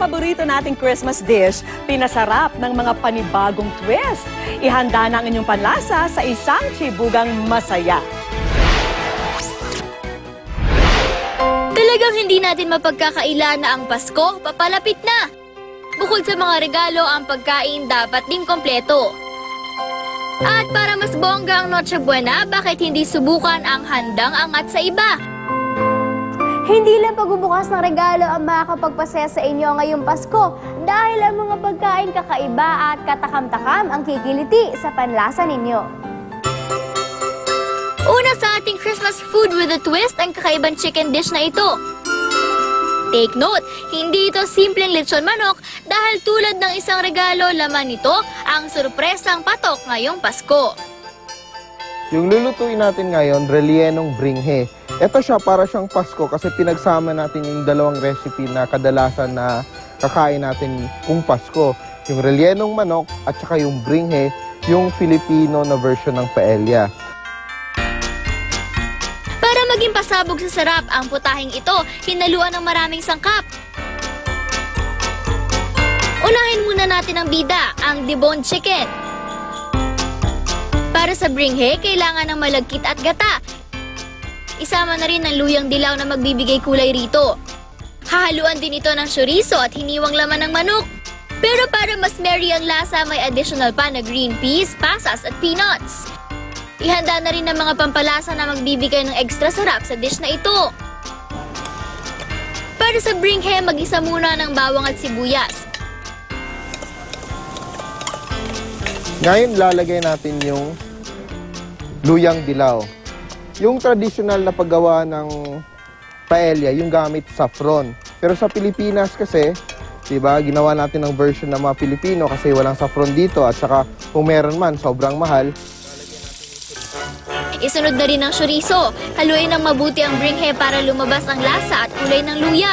paborito nating Christmas dish, pinasarap ng mga panibagong twist. Ihanda na ang inyong panlasa sa isang chibugang masaya. Talagang hindi natin mapagkakaila na ang Pasko papalapit na. Bukod sa mga regalo, ang pagkain dapat ding kompleto. At para mas bongga ang Noche Buena, bakit hindi subukan ang handang angat sa iba? Hindi lang pagbubukas ng regalo ang makakapagpasaya sa inyo ngayong Pasko dahil ang mga pagkain kakaiba at katakam-takam ang kikiliti sa panlasa ninyo. Una sa ating Christmas food with a twist ang kakaibang chicken dish na ito. Take note, hindi ito simpleng lechon manok dahil tulad ng isang regalo, laman nito ang sorpresang patok ngayong Pasko. Yung lulutuin natin ngayon, relyenong bringhe. Ito siya para siyang Pasko kasi pinagsama natin yung dalawang recipe na kadalasan na kakain natin kung Pasko. Yung relyenong manok at saka yung bringhe, yung Filipino na version ng paella. Para maging pasabog sa sarap ang putahing ito, hinaluan ng maraming sangkap. Unahin muna natin ang bida, ang deboned chicken. Para sa bringhe, kailangan ng malagkit at gata. Isama na rin ang luyang dilaw na magbibigay kulay rito. Hahaluan din ito ng chorizo at hiniwang laman ng manok. Pero para mas merry ang lasa, may additional pa na green peas, pasas at peanuts. Ihanda na rin ng mga pampalasa na magbibigay ng extra sarap sa dish na ito. Para sa bringhe, mag-isa muna ng bawang at sibuyas. Ngayon, lalagay natin yung luyang dilaw. Yung traditional na paggawa ng paella, yung gamit saffron. Pero sa Pilipinas kasi, 'di ba, ginawa natin ng version ng mga Pilipino kasi walang saffron dito at saka kung meron man, sobrang mahal. Isunod na rin ang chorizo. Haluin ng mabuti ang bringhe para lumabas ang lasa at kulay ng luya.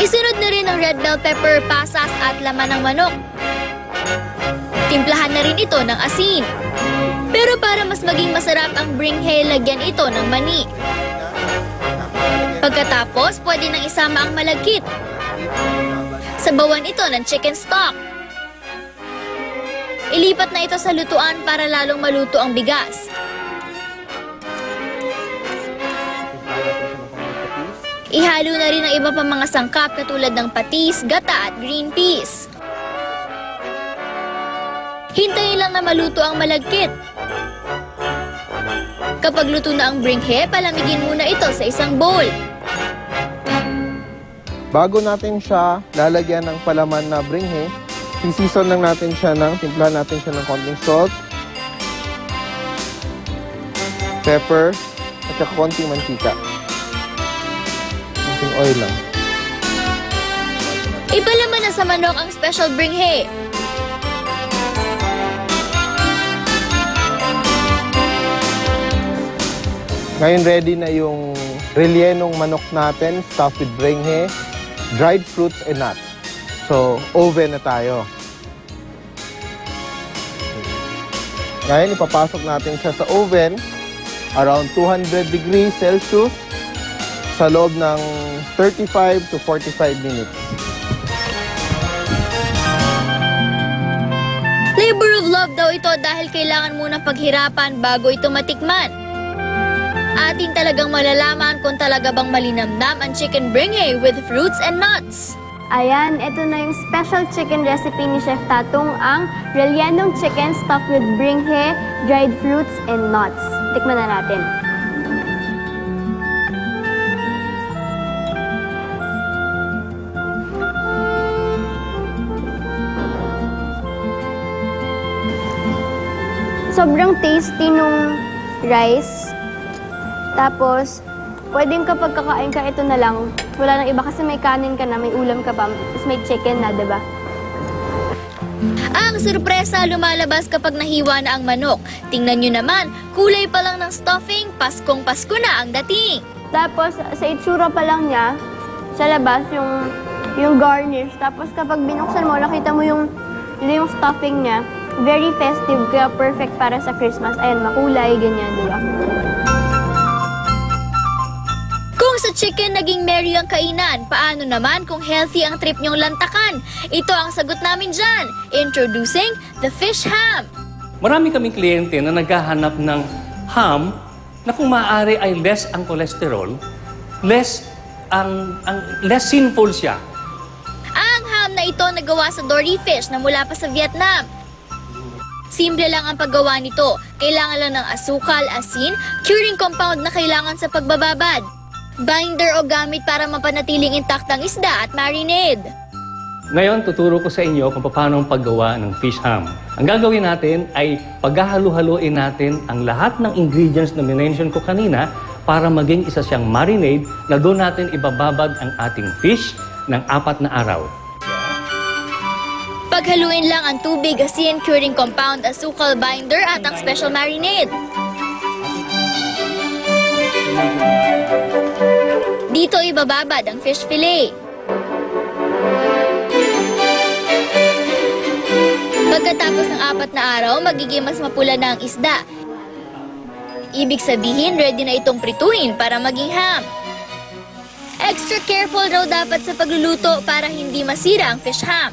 Isunod na rin ang red bell pepper, pasas at laman ng manok. Timplahan na rin ito ng asin. Pero para mas maging masarap ang bringhe, lagyan ito ng mani. Pagkatapos, pwede nang isama ang malagkit. Sabawan ito ng chicken stock. Ilipat na ito sa lutuan para lalong maluto ang bigas. Ihalo na rin ang iba pang mga sangkap katulad ng patis, gata at green peas. Hintayin lang na maluto ang malagkit. Kapag luto na ang bringhe, palamigin muna ito sa isang bowl. Bago natin siya lalagyan ng palaman na bringhe, sisison lang natin siya ng, timplahan natin siya ng konting salt, pepper, at saka konting mantika. Konting oil lang. Ipalaman na sa manok ang special bringhe. Ngayon ready na yung relyenong manok natin, stuffed with bringhe, dried fruits and nuts. So, oven na tayo. Ngayon, ipapasok natin siya sa oven around 200 degrees Celsius sa loob ng 35 to 45 minutes. Labor of love daw ito dahil kailangan munang paghirapan bago ito matikman. Atin talagang malalaman kung talaga bang malinamnam ang chicken bringhe with fruits and nuts. Ayan, ito na yung special chicken recipe ni Chef Tatong, ang rellenong chicken stuffed with bringhe, dried fruits, and nuts. Tikman na natin. Sobrang tasty nung rice. Tapos, pwedeng kapag kakain ka, ito na lang. Wala nang iba kasi may kanin ka na, may ulam ka pa, tapos may chicken na, ba? Ang sorpresa lumalabas kapag nahiwa na ang manok. Tingnan nyo naman, kulay pa lang ng stuffing, Paskong Pasko na ang dating. Tapos, sa itsura pa lang niya, sa labas, yung, yung garnish. Tapos, kapag binuksan mo, nakita mo yung, yun yung stuffing niya. Very festive, kaya perfect para sa Christmas. Ayan, makulay, ganyan, di ba? Kung sa chicken naging merry ang kainan, paano naman kung healthy ang trip niyong lantakan? Ito ang sagot namin dyan. Introducing the fish ham. Marami kaming kliyente na naghahanap ng ham na kung maaari ay less ang cholesterol, less ang, ang less sinful siya. Ang ham na ito nagawa sa dory fish na mula pa sa Vietnam. Simple lang ang paggawa nito. Kailangan lang ng asukal, asin, curing compound na kailangan sa pagbababad. Binder o gamit para mapanatiling intact ang isda at marinade. Ngayon, tuturo ko sa inyo kung paano ang paggawa ng fish ham. Ang gagawin natin ay paghahalu-haluin natin ang lahat ng ingredients na minention ko kanina para maging isa siyang marinade na doon natin ibababad ang ating fish ng apat na araw. Paghaluin lang ang tubig, asin, curing compound, asukal, binder at ang special marinade. Dito ibababad ang fish fillet. Pagkatapos ng apat na araw, magiging mas mapula na ang isda. Ibig sabihin, ready na itong prituin para maging ham. Extra careful raw dapat sa pagluluto para hindi masira ang fish ham.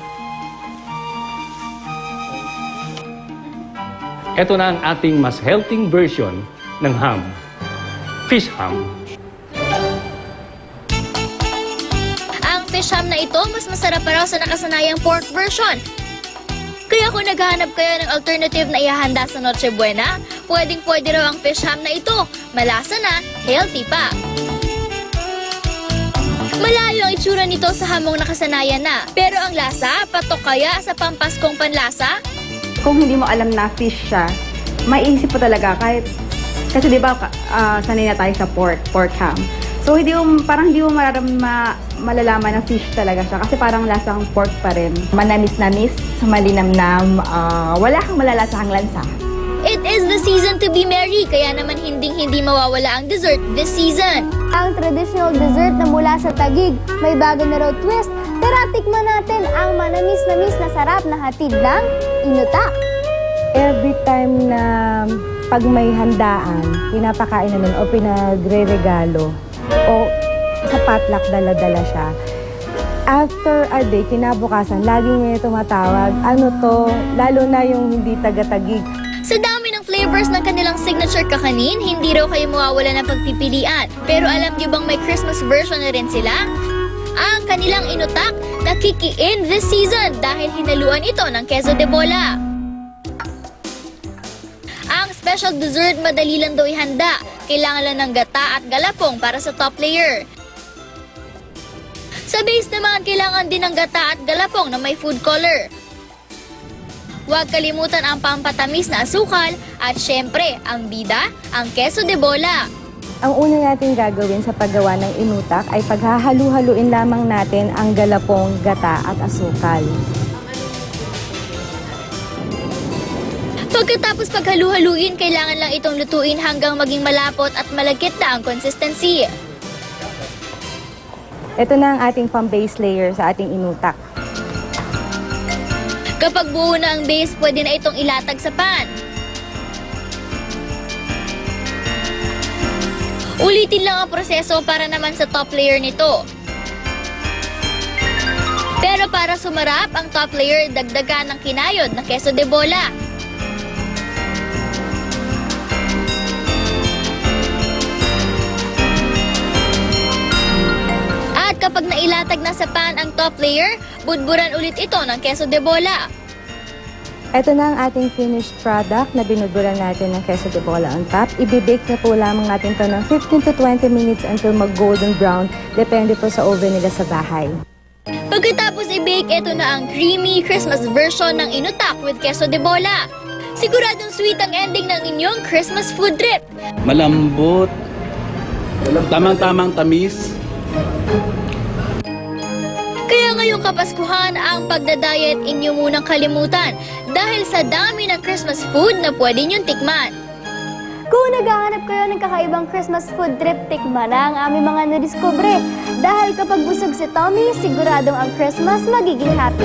Ito na ang ating mas healthy version ng ham. Fish ham. Fish ham na ito, mas masarap pa raw sa nakasanayang pork version. Kaya kung naghahanap kayo ng alternative na ihahanda sa Noche Buena, pwedeng pwede raw ang fish ham na ito. Malasa na, healthy pa. Malayo ang itsura nito sa hamong nakasanayan na. Pero ang lasa, patok kaya sa pampaskong panlasa? kung hindi mo alam na fish siya, maiisip mo talaga kahit kasi 'di ba ah, sanay na tayo sa pork, pork ham. So hindi mo parang hindi mo mararam ma, malalaman na fish talaga siya kasi parang lasang pork pa rin. Manamis-namis, malinamnam, ah, wala kang malalasahang lansa. It is the season to be merry, kaya naman hinding-hindi mawawala ang dessert this season. Ang traditional dessert na mula sa Tagig, may bago na raw twist. Tara, tikman natin ang manamis-namis na sarap na hatid ng inutak. Every time na pag may handaan, pinapakain namin o pinagre-regalo o sa potluck dala-dala siya. After a day, kinabukasan, laging may tumatawag, ano to, lalo na yung hindi taga-tagig. Sa dami ng flavors ng kanilang signature kakanin, hindi raw kayo mawawala ng pagpipilian. Pero alam niyo bang may Christmas version na rin sila? Ang kanilang inutak na kiki-in this season dahil hinaluan ito ng queso de bola. Ang special dessert madali lang daw ihanda. Kailangan lang ng gata at galapong para sa top layer. Sa base naman, kailangan din ng gata at galapong na may food color. Huwag kalimutan ang pampatamis na asukal at syempre, ang bida, ang queso de bola. Ang una natin gagawin sa paggawa ng inutak ay paghahalu-haluin lamang natin ang galapong, gata at asukal. Pagkatapos paghalu-haluin, kailangan lang itong lutuin hanggang maging malapot at malagkit na ang consistency. Ito na ang ating pang-base layer sa ating inutak. Kapag buo na ang base, pwede na itong ilatag sa pan. Ulitin lang ang proseso para naman sa top layer nito. Pero para sumarap ang top layer, dagdagan ng kinayod na queso de bola. Nailatag na sa pan ang top layer, budburan ulit ito ng queso de bola. Ito na ang ating finished product na binuburan natin ng queso de bola on top. Ibibake na po lamang natin to ng 15 to 20 minutes until mag-golden brown. Depende po sa oven nila sa bahay. Pagkatapos i-bake, ito na ang creamy Christmas version ng inutak with queso de bola. Siguradong sweet ang ending ng inyong Christmas food trip. malambot, tamang-tamang tamis. Kaya ngayong Kapaskuhan, ang pagdadayet inyo munang kalimutan dahil sa dami ng Christmas food na pwede niyong tikman. Kung naghahanap kayo ng kakaibang Christmas food trip, tikman na ang aming mga nadiskubre. Dahil kapag busog si Tommy, siguradong ang Christmas magiging happy.